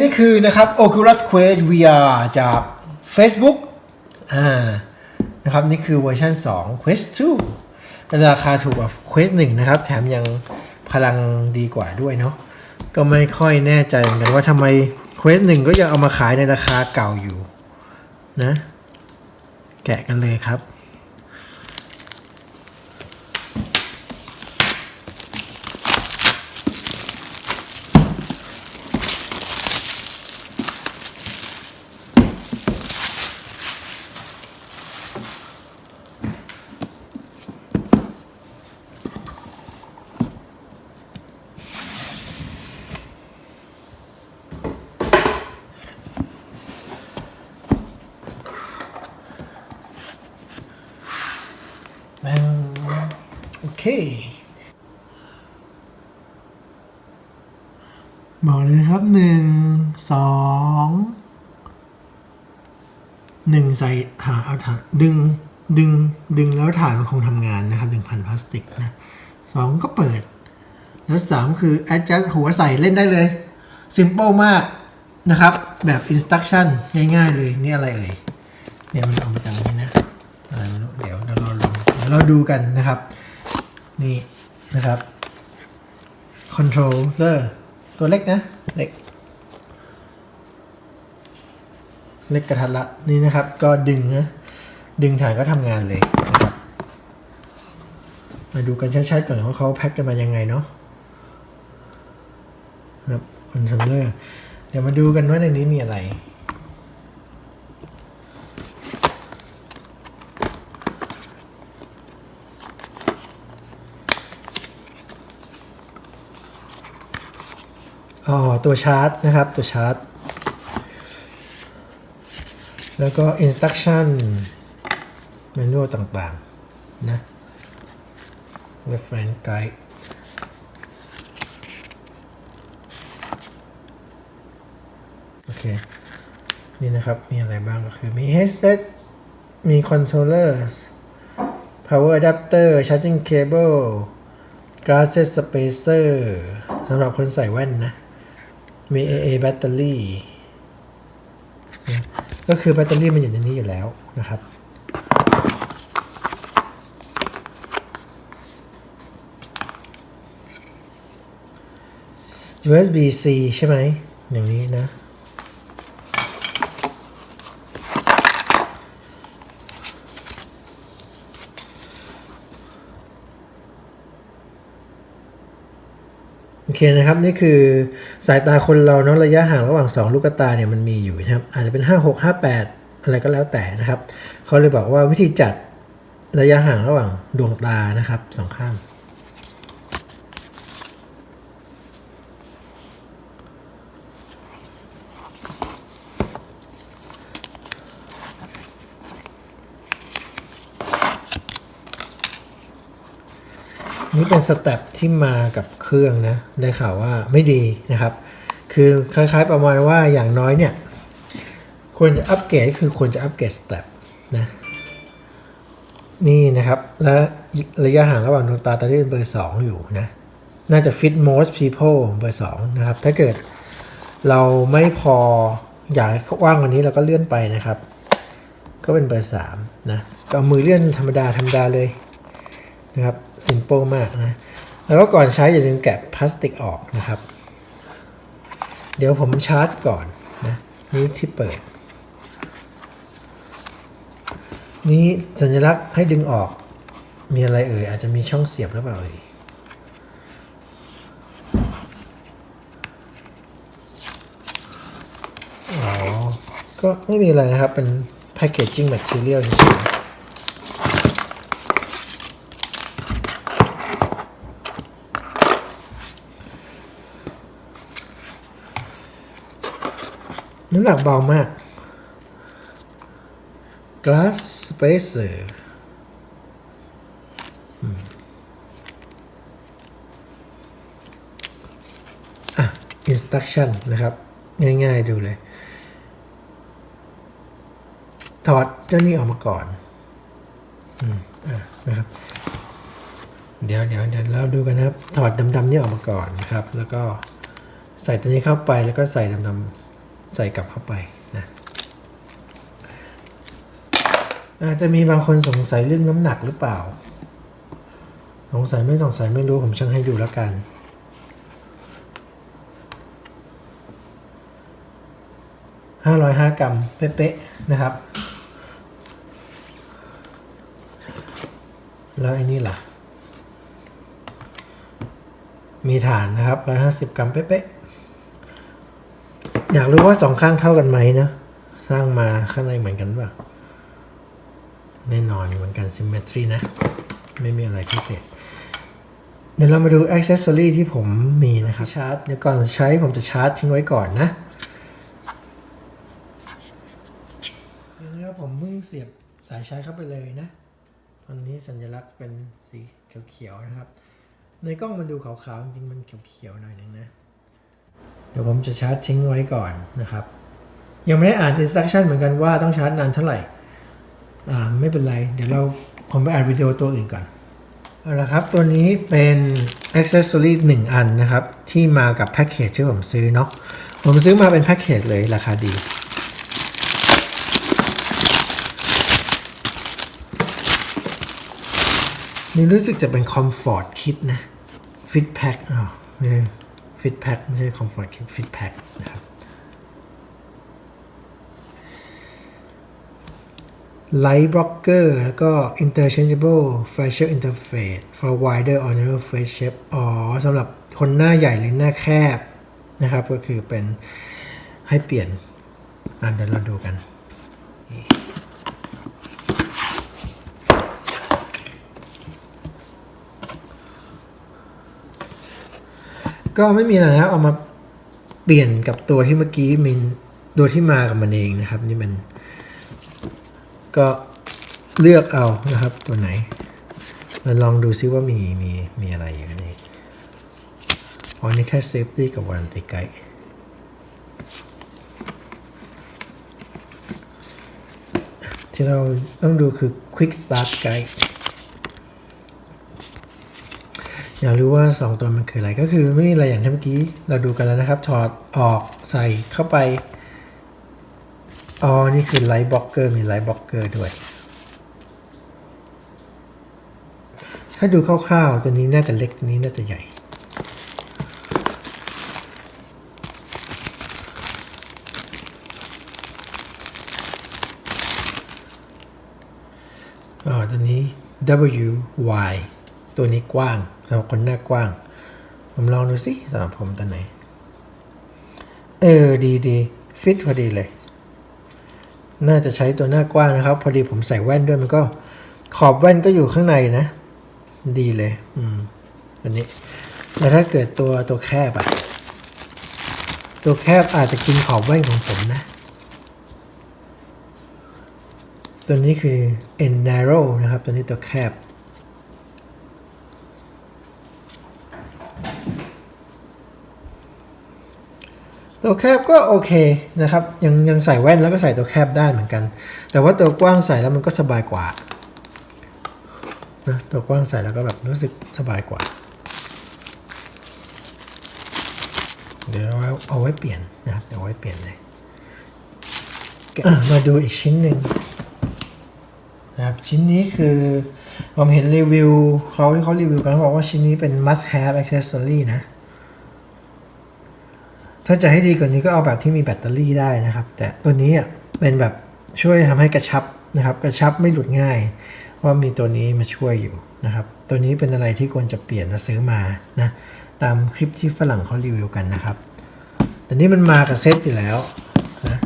นี่คือนะครับ Oculus Quest VR จาก Facebook อ่านะครับนี่คือเวอร์ชัน2 Quest 2ราคาถูกกว่า Quest 1 นะครับ แถมยังพลังดีกว่าด้วยเนาะก็ไม่ค่อยแน่ใจเหมือนกันว่าทำไม Quest 1 ก็ยังเอามาขายในราคาเก่าอยู่นะ แกะกันเลยครับ บอกเลยนะครับหนึ่งสองหนึ่งใส่หาเอาฐานดึงดึงดึงแล้วฐานมันคงทำงานนะครับดึงพันพลาสติกนะสองก็เปิด แล้วสามคือ adjust หัวใส่เล่นได้เลย simple มากนะครับ แบบ instruction ง่ายๆเลยนี่อะไรเอ่ยเนี่ยมันออกมาจากนี้นะอะไรไม่รู้เดี๋ยวเราลองเดี๋ยวเราดูกันนะครับ นี่นะครับ controller ตัวเล็กนะ เล็ก เล็กกระทัดละนี่นะครับ ก็ดึงนะดึงฐานก็ทำงานเลยนะครับมาดูกันชัดๆก่อนว่าเขาแพ็คกันมายังไงเนาะนะครับ controller เดี๋ยวมาดูกันว่าในนี้มีอะไร อ๋อตัวชาร์จนะครับตัวชาร์จ แล้วก็ instruction manual ต่างๆ นะ reference guide โอเค นี่นะครับ มีอะไรบ้างก็คือ มี headset มี controllers power adapter charging cable glasses spacer สำหรับคนใส่แว่นนะ มี AA แบตเตอรี่ก็คือแบตเตอรี่มันอยู่ในนี้อยู่แล้วนะครับ USB-C ใช่ไหมอย่างนี้นะ อเคนะครับนี่คือสายตาคนเราเนาะระยะห่างระหว่าง 2 ลูกตาเนี่ยมันมีอยู่นะครับอาจจะเป็น 5 6 5 8 อะไรก็แล้วแต่นะครับเขาเลยบอกว่าวิธีจัดระยะห่างระหว่างดวงตานะครับสองข้าง นี่เป็นสเต็ปที่มากับเครื่องนะ ได้ข่าวว่าไม่ดีนะครับ คือคล้ายๆประมาณว่าอย่างน้อยเนี่ยควรจะอัปเกรดคือควรจะอัปเกรดสเต็ปนะนี่นะครับ และระยะห่างระหว่างดวงตาตอนนี้เป็นเบอร์ 2 อยู่นะ น่าจะ fit most people เบอร์ 2 นะครับ ถ้าเกิดเราไม่พออยากว่างกวันนี้เราก็เลื่อนไปนะครับ ก็เป็นเบอร์ 3 นะก็เอามือเลื่อนธรรมดาธรรมดาเลย นะครับ simple มากนะ แล้วก็ก่อนใช้อย่าลืมแกะพลาสติกออกนะครับ เดี๋ยวผมชาร์จก่อนนะนี่ที่เปิด นี่สัญลักษณ์ให้ดึงออก มีอะไรเอ่ยอาจจะมีช่องเสียบหรือเปล่าเอ่ยอ๋อก็ไม่มีอะไรนะครับ เป็น packaging material เฉยๆ น้ำหนักเบามาก glass spacer อืมอะ instruction นะครับ ง่ายๆดูเลย ถอดเจ้านี้ออกมาก่อน อืม อะ นะครับ เดี๋ยวเดี๋ยวเดี๋ยวเราดูกันนะครับ ถอดดำๆนี่ออกมาก่อนนะครับ แล้วก็ใส่ตัวนี้เข้าไปแล้วก็ใส่ดำๆ ใส่กลับเข้าไปนะอาจจะมีบางคนสงสัยเรื่องน้ำหนักหรือเปล่า สงสัยไม่สงสัยไม่รู้ผมช่างให้ดูแล้วกัน ห้าร้อยห้ากรัมเป๊ะๆนะครับ แล้วไอ้นี่ล่ะ มีฐานนะครับร้อยห้าสิบกรัมเป๊ะๆ อยากรู้ว่าสองข้างเท่ากันไหมนะสร้างมาข้างในเหมือนกันป่ะ แน่นอนเหมือนกัน symmetry นะ ไม่มีอะไรพิเศษ เดี๋ยวเรามาดู accessory ที่ผมมีนะครับ ชาร์จ เดี๋ยวก่อนใช้ผมจะชาร์จทิ้งไว้ก่อนนะนี่ครับผมเพิ่งเสียบสายชาร์จเข้าไปเลยนะ ตอนนี้สัญลักษณ์เป็นสีเขียวๆนะครับ ในกล้องมันดูขาวๆจริงๆมันเขียวๆหน่อยนึงนะ เดี๋ยวผมจะชาร์จทิ้งไว้ก่อนนะครับ ยังไม่ได้อ่าน instruction เหมือนกันว่าต้องชาร์จนานเท่าไหร่ อ่าไม่เป็นไร เดี๋ยวเราผมไปอ่านวิดีโอตัวอื่นก่อนเอาละครับ ตัวนี้เป็น accessory 1 อันนะครับ ที่มากับแพ็กเกจที่ผมซื้อเนาะผมซื้อมาเป็นแพ็กเกจเลยราคาดีนี่รู้สึกจะเป็น comfort kit นะ fit pack อ๋อ ฟิตแพคไม่ใช่คอมฟอร์ตคิดฟิตแพคนะครับไลท์บล็อกเกอร์แล้วก็อินเ Interchangeable Facial นเทอร์เฟส for Wider or Narrow Face Shape อ๋อสำหรับคนหน้าใหญ่หรือหน้าแคบนะครับ ก็คือเป็นให้เปลี่ยนอ่นเดี๋ยวเราดูกัน ก็ไม่มีอะไรนะเอามาเปลี่ยนกับตัวที่เมื่อกี้มินตัวที่มากับมันเองนะครับ นี่มัน ก็เลือกเอานะครับ ตัวไหนเราลองดูซิว่ามีมีมีอะไรอยู่ในนี้อ๋อนี่แค่ safety กับ warranty guide ที่เราต้องดูคือ quick start guide อยากรู้ว่า 2 ตัวมันคืออะไรก็คือไม่มีอะไรอย่างที่เมื่อกี้ เราดูกันแล้วนะครับ ถอดออกใส่เข้าไป อ๋อ นี่คือไลท์บล็อกเกอร์มีไลท์บล็อกเกอร์ด้วย ถ้าดูคร่าวๆ ตัวนี้น่าจะเล็กตัวนี้น่าจะใหญ่ อ๋อตัวนี้ W Y ตัวนี้กว้างสำหรับคนหน้ากว้าง ผมลองดูสิสำหรับผมตัวไหน เออดีดีฟิตพอดีเลย น่าจะใช้ตัวหน้ากว้างนะครับ พอดีผมใส่แว่นด้วยมันก็ ขอบแว่นก็อยู่ข้างในนะ ดีเลย อืมตัวนี้แต่ถ้าเกิดตัวตัวแคบอะตัวแคบอาจจะกินขอบแว่นของผมนะ ตัวนี้คือ n narrow นะครับ ตัวนี้ตัวแคบ ตัวแคบก็โอเคนะครับ ยังยังใส่แว่นแล้วก็ใส่ตัวแคบได้เหมือนกัน แต่ว่าตัวกว้างใส่แล้วมันก็สบายกว่านะตัวกว้างใส่แล้วก็แบบรู้สึกสบายกว่า เดี๋ยวเอาไว้เอาไว้เปลี่ยนนะครับเดี๋ยวเอาไว้เปลี่ยนเลยอะมาดูอีกชิ้นหนึ่งนะครับชิ้นนี้คือผมเห็นรีวิวเขาที่เขารีวิวกันเขาบอกว่าชิ้นนี้เป็น must have accessory นะ ถ้าจะให้ดีกว่านี้ก็เอาแบบที่มีแบตเตอรี่ได้นะครับ แต่ตัวนี้เป็นแบบช่วยทำให้กระชับนะครับกระชับไม่หลุดง่ายเพราะมีตัวนี้มาช่วยอยู่นะครับ ตัวนี้เป็นอะไรที่ควรจะเปลี่ยนและซื้อมานะตามคลิปที่ฝรั่งเขารีวิวกันนะครับ แต่นี้มันมากับเซตอยู่แล้วนะ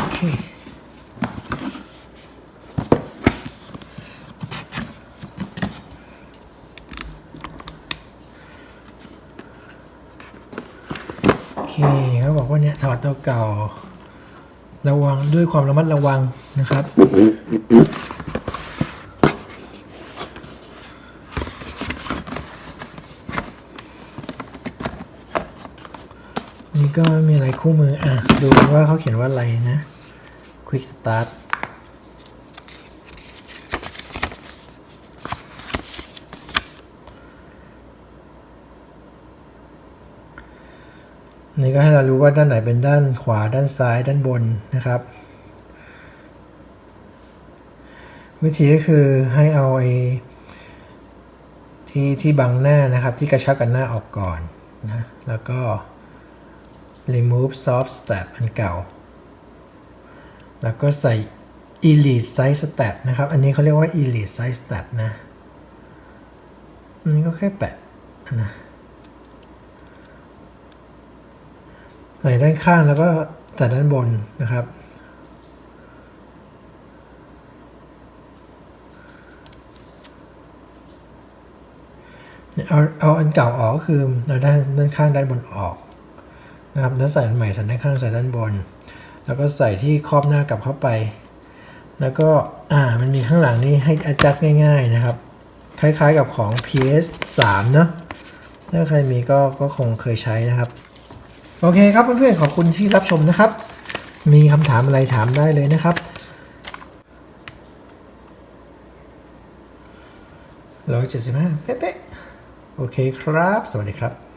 โอเค โอ เคเขาบอกว่าเนี่ยถอดตัวเก่า ระวังด้วยความระมัดระวังนะครับ นี่ก็มีอะไรคู่มืออะ ดูว่าเขาเขียนว่าอะไรนะ Quick Start นี่ก็ให้เรารู้ว่าด้านไหนเป็นด้านขวาด้านซ้ายด้านบนนะครับ วิธีก็คือให้เอาไอ้ที่ที่บังหน้านะครับ ที่กระชับกันหน้าออกก่อนนะแล้วก็ remove soft step อันเก่า แล้วก็ใส่ elite size step นะครับ อันนี้เขาเรียกว่า elite size step นะ อันนี้ก็แค่แปะนะ ใส่ด้านข้างแล้วก็แต่ด้านบนนะครับ เอาเอาอันเก่าออกก็คือเอาด้านด้านข้างด้านบนออกนะครับแล้วใส่อันใหม่ใส่ด้านข้างใส่ด้านบน แล้วก็ใส่ที่ครอบหน้ากลับเข้าไป แล้วก็อ่ามันมีข้างหลังนี่ให้ adjust ง่าย ๆนะครับ คล้ายๆกับของ PS 3 เนอะถ้าใครมีก็ก็คงเคยใช้นะครับ โอเคครับเพื่อนๆขอบคุณที่รับชมนะครับ มีคำถามอะไรถามได้เลยนะครับ ร้อยเจ็ดสิบห้าเป๊ะๆโอเคครับ สวัสดีครับ